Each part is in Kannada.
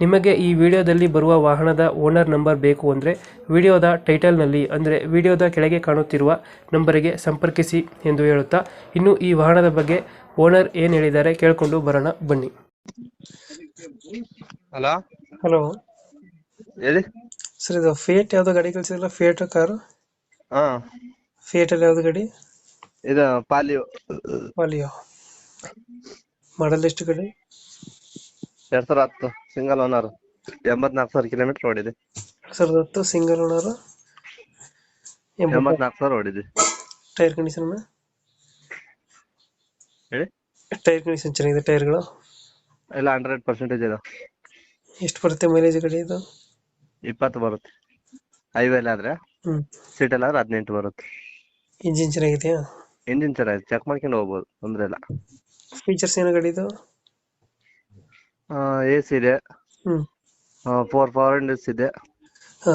ನಿಮಗೆ ಈ ವಿಡಿಯೋದಲ್ಲಿ ಬರುವ ವಾಹನದ ಓನರ್ ನಂಬರ್ ಬೇಕು ಅಂದರೆ ವಿಡಿಯೋದ ಟೈಟಲ್ನಲ್ಲಿ ಅಂದರೆ ವಿಡಿಯೋದ ಕೆಳಗೆ ಕಾಣುತ್ತಿರುವ ನಂಬರಿಗೆ ಸಂಪರ್ಕಿಸಿ ಎಂದು ಹೇಳುತ್ತಾ ಇನ್ನು ಈ ವಾಹನದ ಬಗ್ಗೆ ಓನರ್ ಏನು ಹೇಳಿದ್ದಾರೆ ಕೇಳಿಕೊಂಡು ಬರೋಣ ಬನ್ನಿ. ಹಲೋ? ಹಲೋ. ಹೇಳಿ. ಸರ್ ಇದು ಫೇಟ್ ಯಾವ್ದು ಗಾಡಿ ಕಳಿಸಿದ್ರಲ್ಲ ಫೇಟ್ ಕಾರು? ಹಾ. ಫೇಟ್ ಅಲ್ಲಿ ಯಾವ್ದು ಗಾಡಿ? ಇದು ಪಾಲಿಯೋ ಪಾಲಿಯೋ ಮಾಡಲ್ ಎಷ್ಟು ಗಾಡಿ? ಎರಡ್ ಸಾವಿರ ಹತ್ತು ಸಿಂಗಲ್ ಓನರ್ ಎಂಬತ್ನಾಲ್ಕು ಸಾವಿರ ಕಿಲೋಮೀಟರ್ ಓಡಿದೆ. ಎರಡ್ ಸಾವಿರದ ಹತ್ತು ಸಿಂಗಲ್ ಓನರ್ ಎಂಬತ್ನಾಲ್ಕು ಸಾವಿರ ಓಡಿದೆ. ಟೈರ್ ಕಂಡೀಷನ್ ಹೇಳಿ? ಟೈರ್ ಕಂಡೀಷನ್ ಚೆನ್ನಾಗಿದೆ ಟೈರ್ಗಳು? ಎಲ್ಲ ಹಂಡ್ರೆಡ್ ಪರ್ಸೆಂಟೇಜ್ ಇದೆ. ಎಷ್ಟು ಬರುತ್ತೆ ಮೈಲೇಜ್ ಗಾಡಿ ಇದು? ಇಪ್ಪತ್ತು ಬರುತ್ತೆ. ಹೈವೇಲ್ ಆದ್ರೆ ಸಿಟಿಲ್ ಆದ್ರೆ ಹದಿನೆಂಟು ಬರುತ್ತೆ. ಇಂಜಿನ್ ಚೆನ್ನಾಗಿದೆಯಾ? ಇಂಜಿನ್ ಚೆನ್ನಾಗಿದೆ. ಚೆಕ್ ಮಾಡ್ಕೊಂಡು ಹೋಗ್ಬೋದು. ತೊಂದ್ರೆ ಇಲ್ಲ. ಫೀಚರ್ಸ್ ಏನೋ ಗಾಡಿ ಇದು? ಎ ಸಿ ಇದೆ. ಹ್ಮ್. ಫೋರ್ ಫೋರ್ ಹಂಡ್ರೆಡ್ಸ್ ಇದೆ. ಹಾ.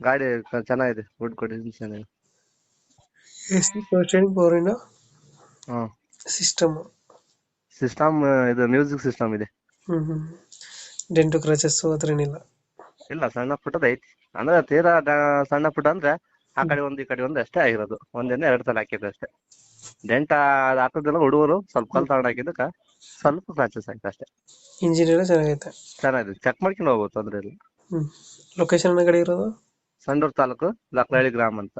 ಗಾಡಿ ಕ- ಚೆನ್ನಾಗಿದೆ. ಗುಡ್ ಕಂಡೀಷನ್ ಚೆನ್ನಾಗಿದೆ. ಎಸಿ ಪವರ್ ಇಂಡೋ ಹಾ. ಸಿಸ್ಟಮ್ ಸಿಸ್ಟಮ್ ಇದು ಮ್ಯೂಸಿಕ್ ಸಿಸ್ಟಮ್ ಇದೆ. ಹ್ಮ್ ಹ್ಮ್ ಡೆಂಟು ಕ್ರಚಸ್ಸು ಹತ್ರ ಏನಿಲ್ಲ. ಇಲ್ಲ ಸಣ್ಣ ಪುಟ್ಟದ ಐತಿ. ಅಂದ್ರೆ ತೀರಾ ಡ- ಸಣ್ಣ ಪುಟ್ಟ ಅಂದ್ರೆ ಆ ಕಡೆ ಒಂದು ಈ ಕಡೆ ಒಂದು ಅಷ್ಟೇ ಆಗಿರೋದು. ಒಂದೇನೆ ಎರಡು ಸಲ ಹಾಕಿದ್ದು ಅಷ್ಟೇ. ಡೆಂಟ್ ಹಾಕೋದಿಲ್ಲ ಹುಡುಗರು ಸ್ವಲ್ಪ ಕಲ್ ತಗೊಂಡ್ ಹಾಕಿದ್ದಕ್ಕ ಸ್ವಲ್ಪ ಕ್ರಾಚಸ್ ಆಯ್ತು ಅಷ್ಟೇ. ಇಂಜಿನಿಯರ್ ಎಲ್ಲ ಚೆನ್ನಾಗೈತೆ. ಚೆನ್ನಾಗಿದೆ. ಚೆಕ್ ಮಾಡ್ಕೊಂಡು ಹೋಗ್ಬೋದು ತೊಂದ್ರೆ ಇಲ್ಲ. ಲೊಕೇಶನ್ ಲೊಕೇಶನ್ ಗಾಡಿ ಇರೋದು? ಸಂಡೂರ್ ತಾಲೂಕು ಲಕ್ಕಳಹಳ್ಳಿ ಗ್ರಾಮ ಅಂತ.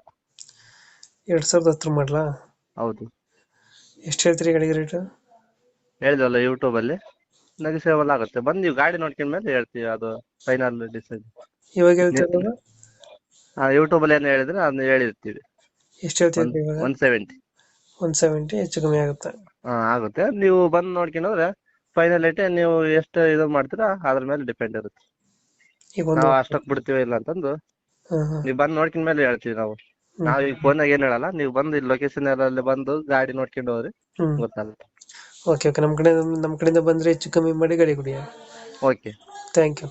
ಎರಡ್ ಸಾವಿರದ ಹತ್ರ ಮಾಡ್ಲಾ ಹೌದು. ಎಷ್ಟು ಹೇಳ್ತೀರಿ ಗಾಡಿಗೆ ರೇಟ್ ಹೇಳಿದ್ವಲ್ಲ ಯೂಟ್ಯೂಬ್ ಅಲ್ಲಿ. ನೆಗೆಸಿಬಲ್ ಆಗುತ್ತೆ. ಬಂದು ನೀವು ಗಾಡಿ ನೋಡ್ಕೊಂಡ ಮೇಲೆ ಹೇಳ್ತೀವಿ ಅದು ಫೈನಲ್ ಡಿಸೈಡ್ ಇವಾಗ ಆ ಯೂಟ್ಯೂಬಲ್ಲಿ ಏನು ಹೇಳಿದ್ರೆ ಅದನ್ನ ಹೇಳಿರ್ತೀವಿ. ಎಷ್ಟು ಹೇಳ್ತೀವಿ ಇವಾಗ? ಒನ್ ಸೆವೆಂಟಿ ಒನ್ ಸೆವೆಂಟಿ ಹೆಚ್ಚು ಕಮ್ಮಿ ಆಗುತ್ತೆ. ಆಗುತ್ತೆ. ನೀವು ಬಂದು ನೋಡ್ಕೊಂಡ್ರೆ ಫೈನಲ್ ಐತೆ ನೀವು ಎಷ್ಟು ಇದು ಮಾಡ್ತೀರಾ ಅದ್ರ ಮೇಲೆ ಡಿಪೆಂಡ್ ಇರುತ್ತೆ. ಈಗ ಒಂದು ನಾವು ಅಷ್ಟಕ್ಕೆ ಬಿಡ್ತೀವಿ ಇಲ್ಲ ಅಂತಂದು. ಹಾ ಹಾ. ನೀವು ಬಂದು ನೋಡ್ಕೊಂಡ ಮೇಲೆ ಹೇಳ್ತೀವಿ ನಾವು. ನಾವು ಈಗ ಫೋನಾಗ ಏನ್ ಹೇಳಲ್ಲ ನೀವು ಬಂದು ಇಲ್ಲಿ ಲೊಕೇಶನ್ ಅಲ್ಲಿ ಬಂದು ಗಾಡಿ ನೋಡ್ಕೊಂಡು ಹೋಗ್ರಿ ಗೊತ್ತಲ್ಲ ಗೊತ್ತಾಗುತ್ತೆ. ಓಕೆ ಓಕೆ ನಮ್ಮ ಕಡೆ ನಮ್ಮ ಕಡೆಯಿಂದ ಬಂದ್ರೆ ಹೆಚ್ಚು ಕಮ್ಮಿ ಮಾಡಿ ಗಾಡಿ ಕೊಡಿ. Okay thank you